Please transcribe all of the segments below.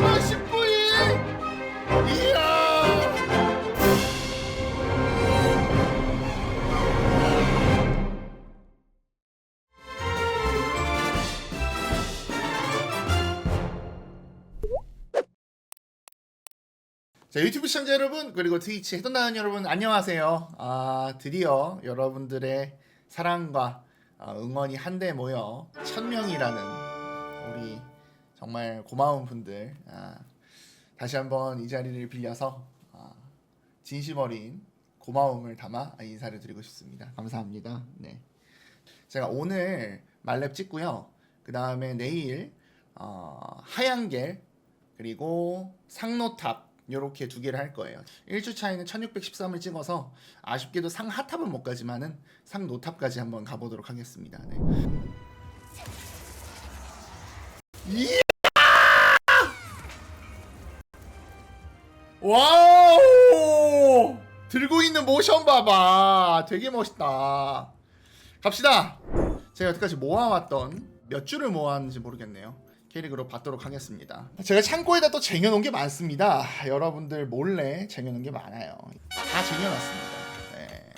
10월 19일 이야 자 유튜브 시청자 여러분 그리고 트위치 해돈다는 여러분 안녕하세요. 아 드디어 여러분들의 사랑과 아, 응원이 한데 모여 천 명이라는 우리 정말 고마운 분들 아, 다시 한번 이 자리를 빌려서 아, 진심 어린 고마움을 담아 인사를 드리고 싶습니다. 감사합니다. 네. 제가 오늘 말렙 찍고요. 그 다음에 내일 어, 하얀겔 그리고 상노탑 요렇게 두 개를 할 거예요. 1주 차이는 1613을 찍어서 아쉽게도 상 하탑은 못 가지만은 상 노탑까지 한번 가보도록 하겠습니다. 네. 와우! 들고 있는 모션 봐봐. 되게 멋있다. 갑시다. 제가 여태까지 모아왔던 몇 줄을 모았는지 모르겠네요. 캐릭으로 받도록 하겠습니다. 제가 창고에다 또 쟁여놓은 게 많습니다. 여러분들 몰래 쟁여놓은 게 많아요. 다 쟁여놨습니다. 네.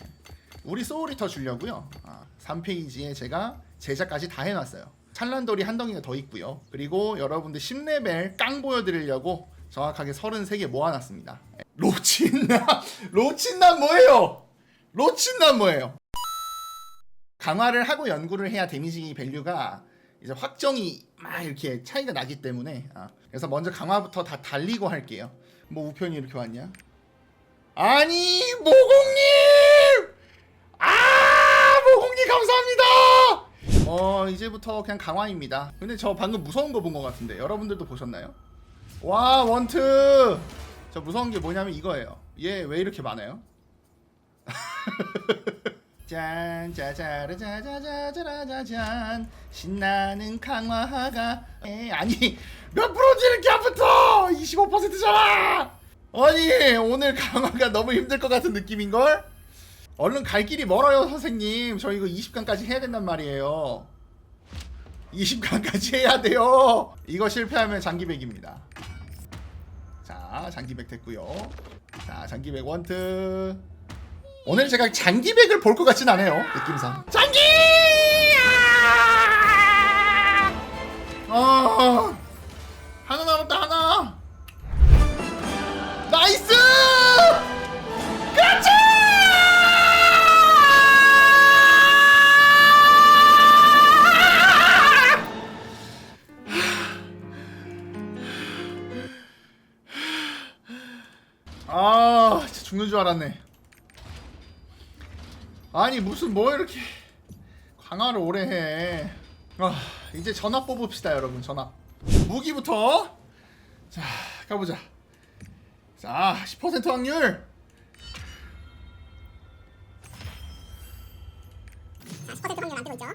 우리 소울이터 주려고요. 아, 3페이지에 제가 제작까지 다 해놨어요. 찬란돌이 한 덩이가 더 있고요. 그리고 여러분들 10레벨 깡 보여드리려고 정확하게 33개 모아놨습니다. 로친남! 로친남 뭐예요? 로친남 뭐예요? 강화를 하고 연구를 해야 데미지 밸류가 이제 확정이 막 이렇게 차이가 나기 때문에 아, 그래서 먼저 강화부터 다 달리고 할게요. 뭐 우편이 이렇게 왔냐? 아니 모공님! 아 모공님 감사합니다. 어 이제부터 그냥 강화입니다. 근데 저 방금 무서운 거 본 것 같은데 여러분들도 보셨나요? 와 원트 저 무서운 게 뭐냐면 이거예요. 얘 왜 이렇게 많아요? 짠 짜자라자자자자자자잔. 신나는 강화가. 에, 아니 몇 프로지 이렇게 안 붙어! 25%잖아! 아니 오늘 강화가 너무 힘들 것 같은 느낌인걸? 얼른 갈 길이 멀어요 선생님. 저 이거 20강까지 해야 된단 말이에요 20강까지 해야 돼요. 이거 실패하면 장기백입니다. 자 장기백 됐고요. 자 장기백 원트. 오늘 제가 장기백을 볼 것 같진 않아요 느낌상. 장기! 아! 하 아 진짜 죽는 줄 알았네 아니 무슨 뭐 이렇게 강화를 오래 해. 아, 이제 전압 뽑읍시다 여러분 전압. 무기부터 자 가보자. 자 10% 확률. 10% 확률 안 뜨고 있죠?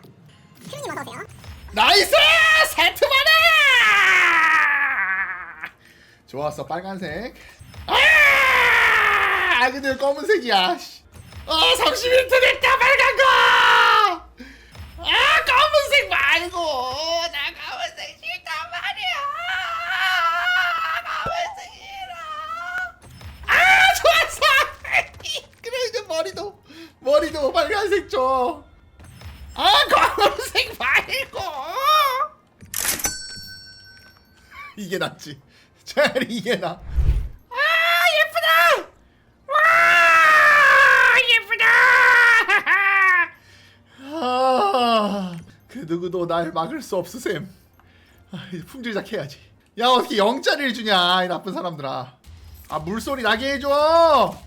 큐님 어서 오세요. 나이스 세트만에. 좋았어 빨간색. 아, 아 근데 왜 검은색이야. 씨. 아 31트 됐다 빨간 거. 아 검은색 말고 나 검은색 싫단 말이야. 검은색 싫어. 아 좋았어. 그래 이제 머리도 머리도 빨간색 줘. 아 검은색 말고. 이게 낫지. 차라리 이게 나. 아 예쁘다. 와 예쁘다. 아, 그 누구도 날 막을 수 없으셈. 아, 품질작 해야지. 야 어떻게 0짜리를 주냐 이 나쁜 사람들아. 아 물소리 나게 해줘.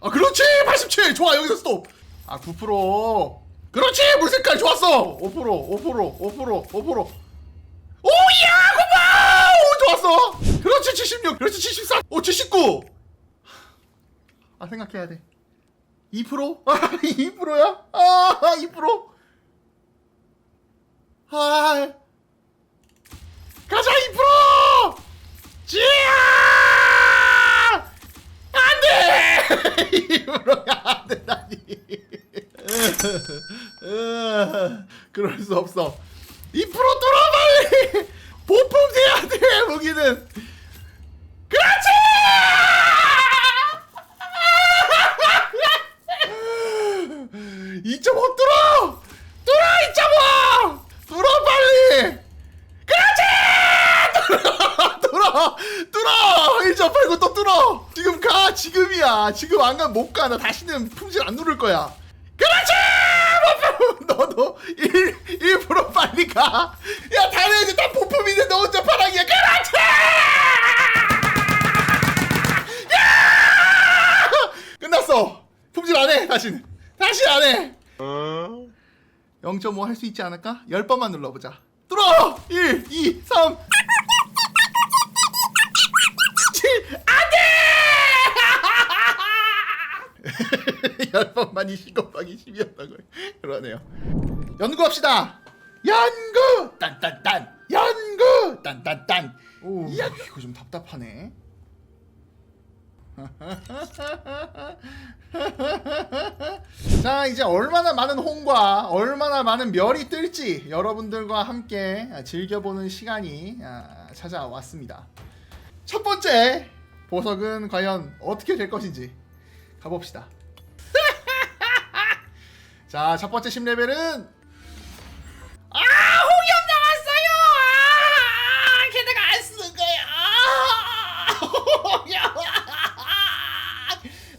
아 그렇지 87 좋아 여기서 스톱. 아9% 그렇지 물 색깔 좋았어 5% 5% 5% 5% 오야 고마워 좋았어 그렇지 76 그렇지 74 오, 79 아 생각해야 돼 2%? 아 2%야? 아 2%? 아 가자 2% 지야 안돼! 2%가 안 된다니. 그럴 수 없어. 2% 돌아 빨리 보품 돼야 돼 여기는 그렇지! 이점 뚫어! 뚫어 2.5! 뚫어 빨리! 그렇지! 뚫어! 뚫어! 뚫어! 1.89 또 뚫어! 지금 가! 지금이야! 지금 안 가면 못 가! 나 다시는 품질 안 누를 거야! 그렇지! 너도 1, 1% 빨리 가! 야 다른 애들 다 부품 있는데 너 혼자 파랑이야! 그렇지! 야! 끝났어! 품질 안 해! 다시는! 다시 안 해! 0.5 할 수 있지 않을까? 10번만 눌러보자. 뚫어! 1, 2, 3. 7, 안 돼! 10번만 20 곱하기 10이었다고. 그러네요. 연구합시다! 연구! 딴딴딴! 연구! 딴딴딴! 오, 이거 좀 답답하네. 자 이제 얼마나 많은 홍과 얼마나 많은 멸이 뜰지 여러분들과 함께 즐겨보는 시간이 아, 찾아왔습니다 첫 번째 보석은 과연 어떻게 될 것인지 가봅시다 자 첫 번째 10레벨은 아 홍염 나왔어요 아 게다가 안 쓰는 거야 홍염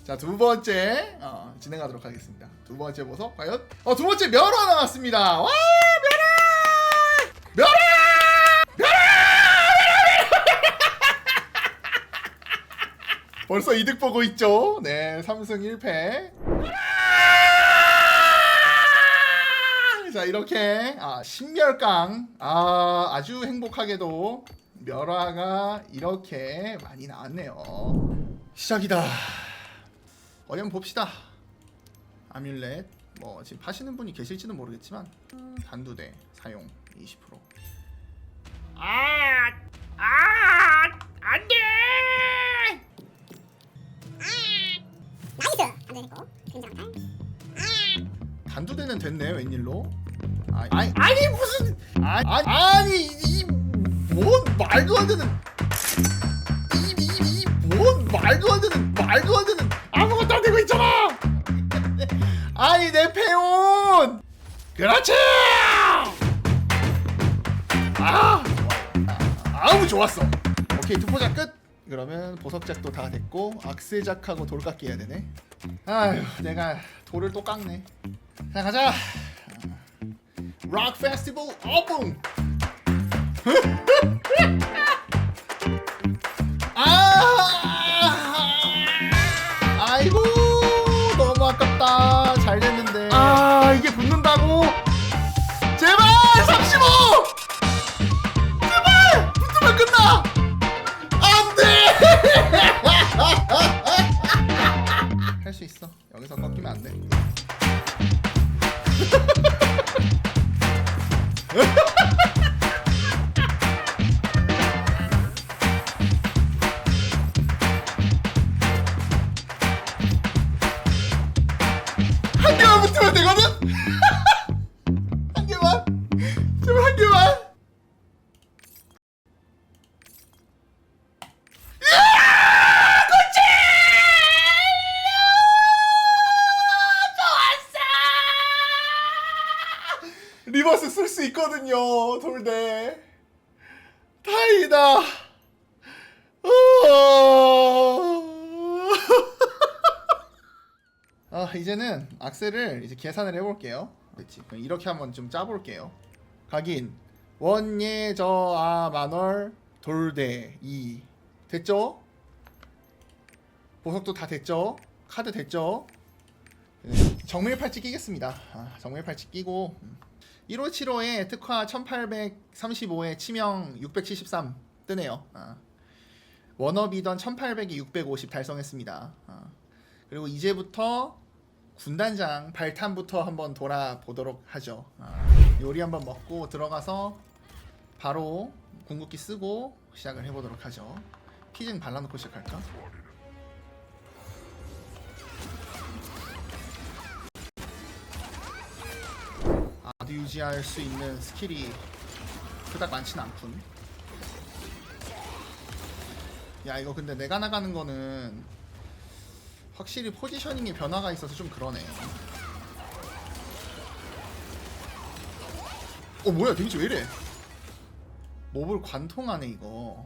자, 두 번째 어, 진행하도록 하겠습니다. 두 번째 보석 과연 어, 두 번째 멸화 나왔습니다. 와, 멸화! 멸화! 멸화! 벌써 이득 보고 있죠? 네, 3승 1패. 자, 이렇게 아, 신멸강 아, 아주 행복하게도 멸화가 이렇게 많이 나왔네요. 시작이다. 어디 한번 봅시다. 아뮬렛 뭐 지금 파시는 분이 계실지는 모르겠지만 음, 단두대 사용 20%. 아, 아, 안 돼! 나이스! 안 되고. 굉장한 단두대는 됐네 웬일로? 아, 아니, 아니 무슨 아, 아니 아니 이뭔 말도 안 되는 이이뭔 말도 안 되는 말도 안 되는 아무것도 안 되고 있잖아. 아니 내 페온 그렇지. 아 아우 좋았어. 오케이 투포작 끝. 그러면 보석작도 다 됐고 악세작하고 돌깎기 해야 되네. 아휴 내가 돌을 또 깎네. 자 가자. 락 페스티벌 오픈. 아! 아이고 너무 아깝다. 잘 됐는데. 아 이게 붙는다고? 제발 35. 제발 붙으면 끝나. 안돼. 할 수 있어. 여기서 꺾이면 안 돼. Ha ha ha! 있거든요 돌대 다행이다 어... 아 이제는 악셀을 이제 계산을 해볼게요. 그렇지. 이렇게 한번 좀 짜볼게요. 각인 원예 저아 만월 돌대 2 됐죠? 보석도 다 됐죠? 카드 됐죠? 네, 정밀 팔찌 끼겠습니다. 아, 정밀 팔찌 끼고 1575에 특화 1835에 치명 673 뜨네요. 아. 원업이던 1800에 650 달성했습니다. 아. 그리고 이제부터 군단장 발탄부터 한번 돌아보도록 하죠. 아, 요리 한번 먹고 들어가서 바로 궁극기 쓰고 시작을 해보도록 하죠. 피증 발라놓고 시작할까? 유지할 수 있는 스킬이 그닥 많진 않군. 야 이거 근데 내가 나가는 거는 확실히 포지셔닝에 변화가 있어서 좀 그러네. 어 뭐야 데미지 왜 이래? 몹을 관통하네 이거.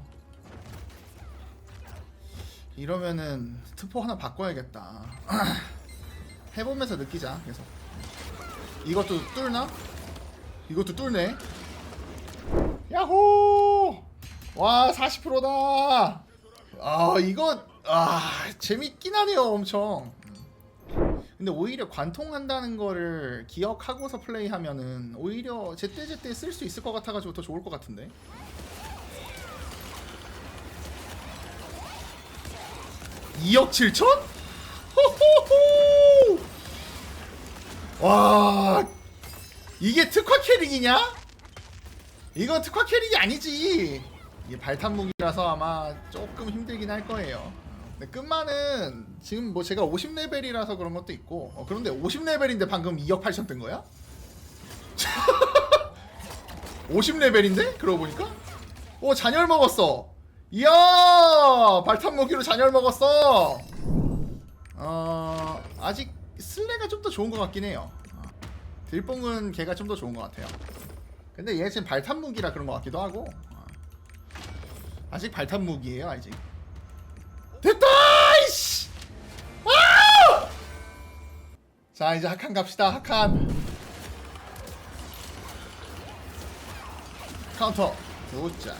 이러면은 트포 하나 바꿔야겠다. 해보면서 느끼자 계속. 이것도 뚫나? 이것도 뚫네. 야호! 와 40%다. 아 이거 아 재밌긴 하네요 엄청. 근데 오히려 관통한다는 거를 기억하고서 플레이하면은 오히려 제때제때 쓸 수 있을 것 같아가지고 더 좋을 것 같은데. 2억 7천? 호호호! 와 이게 특화 캐릭이냐? 이건 특화 캐릭이 아니지. 이게 발탄 무기라서 아마 조금 힘들긴 할 거예요. 근데 끝만은 지금 뭐 제가 50레벨이라서 그런 것도 있고 어, 그런데 50레벨인데 방금 2억 8천 뜬 거야? 50레벨인데? 그러고 보니까? 오 잔열 먹었어. 이야 발탄 무기로 잔열 먹었어. 어 아직 슬레가 좀 더 좋은 것 같긴 해요. 어. 딜뽕은 걔가 좀 더 좋은 것 같아요. 근데 얘 지금 발탄 무기라 그런 것 같기도 하고 어. 아직 발탄 무기예요 아직. 됐다! 이씨! 아! 자 이제 학한 갑시다 학한. 카운터. 좋자.